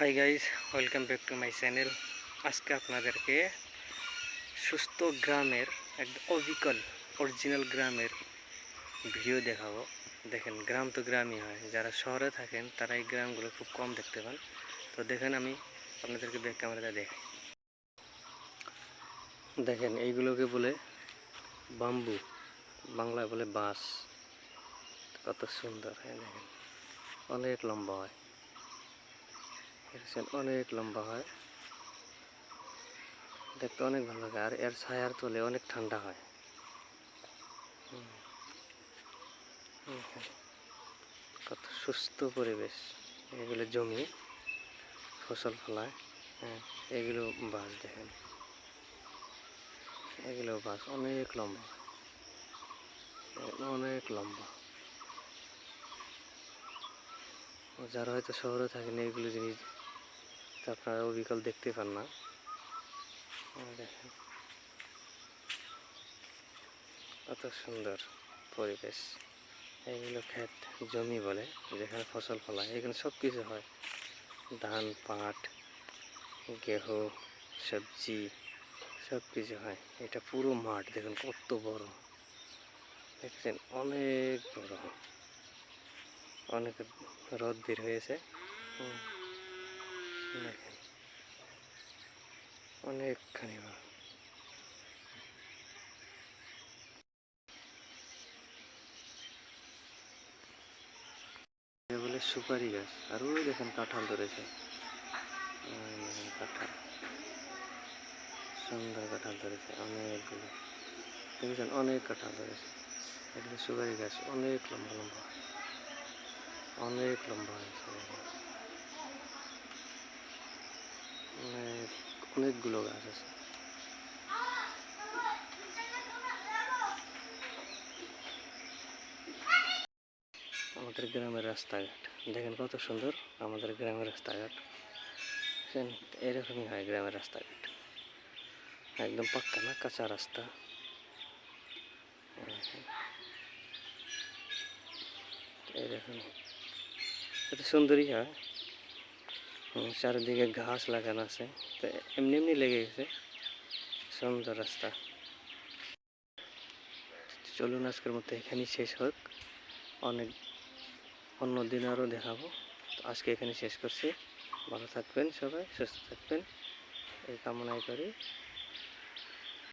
Hi guys welcome back to my channel আজকে আপনাদেরকে সুস্থ গ্রামের একদম অবিকল অরিজিনাল গ্রামের ভিডিও দেখাবো। দেখেন, গ্রাম তো গ্রামই হয়। যারা শহরে থাকেন, তারা এই গ্রামগুলো খুব কম দেখতে পান। তো দেখেন আমি আপনাদেরকে ব্যাক ক্যামেরাটা দেখাই। দেখেন, এইগুলোকে বলে বাম্বু বাংলায় বলে বাঁশ। কত সুন্দর হ্যাঁ দেখেন। অনেক লম্বা হয়। দেখছেন অনেক লম্বা হয়। দেখতে অনেক ভালো লাগে, আর এর ছায়ার তলে অনেক ঠান্ডা হয়। কত সুস্থ পরিবেশ। এগুলো জমি, ফসল ফলায়। হ্যাঁ এগুলো বাস দেখেন। এগুলো বাস অনেক লম্বা। অনেক লম্বা। যারা হয়তো শহরে থাকেন এইগুলো জিনিস তো আপনারা অবিকল দেখতে পান না। দেখেন। কত সুন্দর পরিবেশ। এইগুলো ক্ষেত, জমি বলে, যেখানে ফসল ফলায়। এখানে সব কিছু হয়। ধান, পাট, গেহু, সবজি সব কিছু হয়। এটা পুরো মাঠ, দেখুন কত বড়। দেখছেন, অনেক বড়। অনেক রোদ বের হয়েছে। অনেকখানি বলে সুপারি গাছ। আর ওই দেখেন কাঁঠাল ধরেছে। কাঁঠাল। সুন্দর কাঁঠাল ধরেছে, অনেকগুলো। দেখেছেন? অনেক কাঁঠাল ধরেছে। এগুলো সুপারি গাছ। অনেক লম্বা লম্বা। অনেক লম্বা হয়েছে। অনেক অনেকগুলো গাছ আছে। আমাদের গ্রামের রাস্তাঘাট। দেখেন কত সুন্দর আমাদের গ্রামের রাস্তাঘাট। এরকমই হয় গ্রামের রাস্তাঘাট। একদম পাক্কা না, কাঁচা রাস্তা। দেখেন। এরকমই। এত সুন্দরই হয়। চারিদিকে ঘাস লাগানো আছে। তো এমনি এমনি লেগে গেছে। সুন্দর রাস্তা। চলুন, আজকের মতো এখানেই শেষ হোক। অনেক অন্য দিন আরও দেখাবো। তো আজকে এখানে শেষ করছি। ভালো থাকবেন সবাই, সুস্থ থাকবেন। এই কামনাই করি।